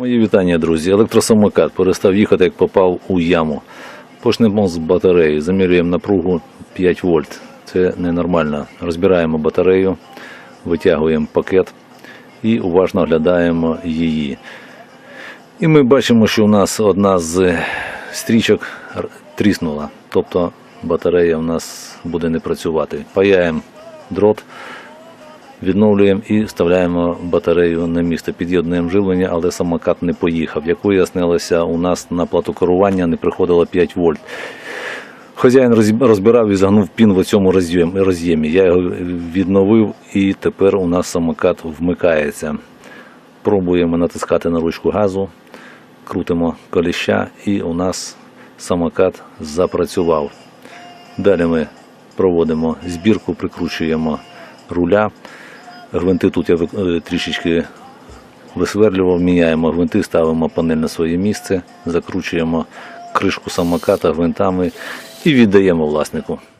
Мої вітання, друзі. Електросамокат перестав їхати, як попав у яму. Почнемо з батареї. Замірюємо напругу 5 вольт. Це ненормально. Розбираємо батарею, витягуємо пакет і уважно оглядаємо її. І ми бачимо, що у нас одна з стрічок тріснула. Тобто батарея у нас буде не працювати. Паяємо дрот, відновлюємо і вставляємо батарею на місце. Під'єднуємо живлення, але самокат не поїхав. Як вияснилося, у нас на плату керування не приходило 5 вольт. Хазяїн розбирав і загнув пін в цьому роз'ємі. Я його відновив і тепер у нас самокат вмикається. Пробуємо натискати на ручку газу, крутимо коліща і у нас самокат запрацював. Далі ми проводимо збірку, прикручуємо руля. Гвинти тут я е, трішечки висверлював, міняємо гвинти, ставимо панель на своє місце, закручуємо кришку самоката гвинтами і віддаємо власнику.